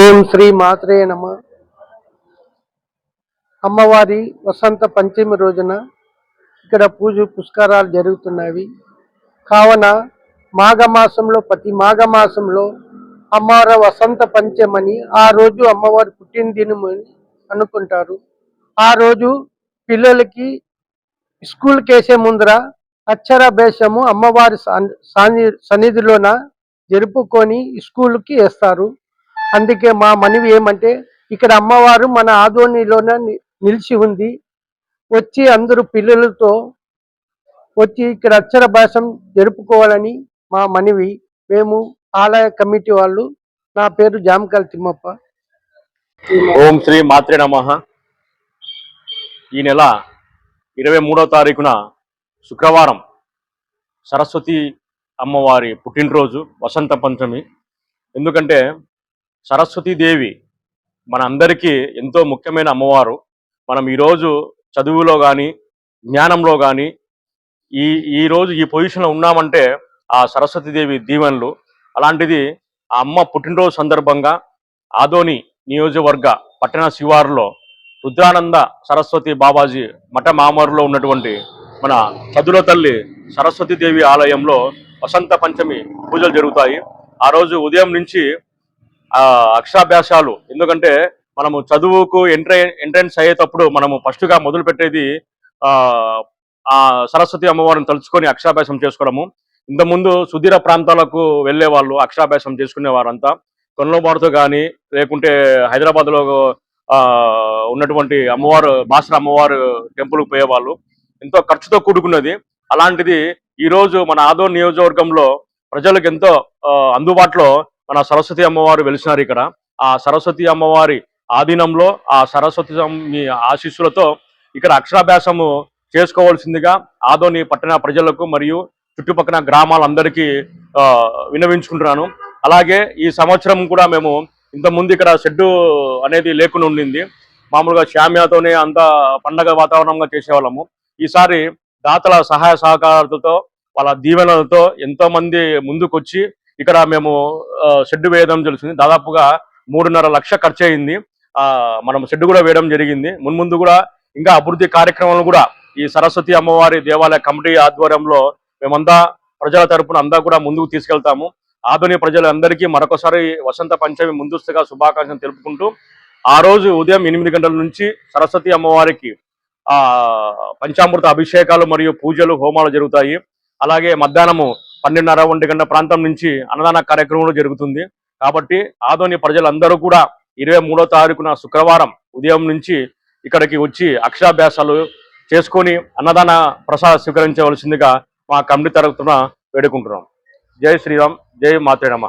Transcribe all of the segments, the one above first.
ఓం శ్రీ మాత్రే నమ. అమ్మవారి వసంత పంచమి రోజున ఇక్కడ పూజ పుష్కరాలు జరుగుతున్నవి. కావున మాఘమాసంలో ప్రతి మాఘమాసంలో అమ్మవారి వసంత పంచమని ఆ రోజు అమ్మవారి పుట్టినదినమని అనుకుంటారు. ఆ రోజు పిల్లలకి స్కూల్కి వేసే ముందర అక్షరాభ్యాసము అమ్మవారి సన్నిధిలోన జరుపుకొని స్కూల్కి వేస్తారు. అందుకే మా మనవి ఏమంటే ఇక్కడ అమ్మవారు మన ఆదోనిలోన నిలిచి ఉంది. వచ్చి అందరూ పిల్లలతో వచ్చి ఇక్కడ అక్షర భాషం జరుపుకోవాలని మా మనవి. మేము ఆలయ కమిటీ వాళ్ళు. నా పేరు జామకాల తిమ్మప్ప. ఓం శ్రీ మాత్రే నమ. ఈ నెల ఇరవై మూడవ తారీఖున శుక్రవారం సరస్వతి అమ్మవారి పుట్టినరోజు వసంత పంచమి. ఎందుకంటే సరస్వతీదేవి మన అందరికీ ఎంతో ముఖ్యమైన అమ్మవారు. మనం ఈరోజు చదువులో కానీ జ్ఞానంలో కానీ ఈ ఈరోజు ఈ పొజిషన్లో ఉన్నామంటే ఆ సరస్వతీదేవి దీవెనలు. అలాంటిది ఆ అమ్మ పుట్టినరోజు సందర్భంగా ఆదోని నియోజకవర్గ పట్టణ శివారులో రుద్రానంద సరస్వతి బాబాజీ మఠ మామూరులో ఉన్నటువంటి మన చదుల తల్లి సరస్వతీదేవి ఆలయంలో వసంత పంచమి పూజలు జరుగుతాయి. ఆ రోజు ఉదయం నుంచి అక్షరాభ్యాసాలు. ఎందుకంటే మనము చదువుకు ఎంట్ర ఎంట్రన్స్ అయ్యేటప్పుడు మనము ఫస్ట్గా మొదలు పెట్టేది ఆ సరస్వతి అమ్మవారిని తలుచుకొని అక్షరాభ్యాసం చేసుకోవడము. ఇంతకుముందు సుదీర ప్రాంతాలకు వెళ్ళే వాళ్ళు అక్షరాభ్యాసం చేసుకునే వారంతా కొనలోబారుతో కానీ లేకుంటే హైదరాబాద్లో ఆ, ఉన్నటువంటి అమ్మవారు బాసర అమ్మవారు టెంపుల్కి పోయేవాళ్ళు. ఎంతో ఖర్చుతో కూడుకున్నది. అలాంటిది ఈ రోజు మన ఆదో నియోజకవర్గంలో ప్రజలకు ఎంతో అందుబాటులో మన సరస్వతి అమ్మవారు వెలిసినారు ఇక్కడ. ఆ సరస్వతి అమ్మవారి ఆధీనంలో ఆ సరస్వతి మీ ఆశీస్సులతో ఇక్కడ అక్షరాభ్యాసము చేసుకోవాల్సిందిగా ఆదోని పట్టణ ప్రజలకు మరియు చుట్టుపక్కల గ్రామాలందరికీ వినవించుకుంటున్నాను విన్నవించుకుంటున్నాను. అలాగే ఈ సంవత్సరం కూడా మేము ఇంతకుముందు ఇక్కడ షెడ్డు అనేది లేకుండా ఉండింది. మామూలుగా శామ్యాతోనే అంత పండగ వాతావరణంగా చేసేవాళ్ళము. ఈసారి దాతల సహాయ సహకారాలతో వాళ్ళ దీవెనలతో ఎంతోమంది ముందుకొచ్చి ఇక్కడ మేము షెడ్ షెడ్డు వేయడం తెలిసింది దాదాపుగా మూడున్నర లక్ష ఖర్చు అయింది మనం షెడ్డు కూడా వేయడం జరిగింది. మున్ముందు కూడా ఇంకా అభివృద్ధి కార్యక్రమాలు కూడా ఈ సరస్వతి అమ్మవారి దేవాలయ కమిటీ ఆధ్వర్యంలో మేమంతా ప్రజల తరపున అంతా కూడా ముందుకు తీసుకెళ్తాము. ఆధునిక ప్రజలందరికీ మరొకసారి వసంత పంచమి ముందస్తుగా శుభాకాంక్షలు తెలుపుకుంటూ ఆ రోజు ఉదయం ఎనిమిది గంటల నుంచి సరస్వతి అమ్మవారికి ఆ పంచామృత అభిషేకాలు మరియు పూజలు హోమాలు జరుగుతాయి. అలాగే మధ్యాహ్నము పన్నెండున్నర ఒంటి గంట ప్రాంతం నుంచి అన్నదాన కార్యక్రమం జరుగుతుంది. కాబట్టి ఆదోని ప్రజలందరూ కూడా ఇరవై మూడో తారీఖున శుక్రవారం ఉదయం నుంచి ఇక్కడికి వచ్చి అక్షరాభ్యాసాలు చేసుకొని అన్నదాన ప్రసాద స్వీకరించవలసిందిగా మా కమిటీ తరఫున వేడుకుంటున్నాం. జై శ్రీరామ్ జై మాతే నమ.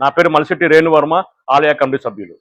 నా పేరు మలిశెట్టి రేణువర్మ ఆలయ కమిటీ సభ్యులు.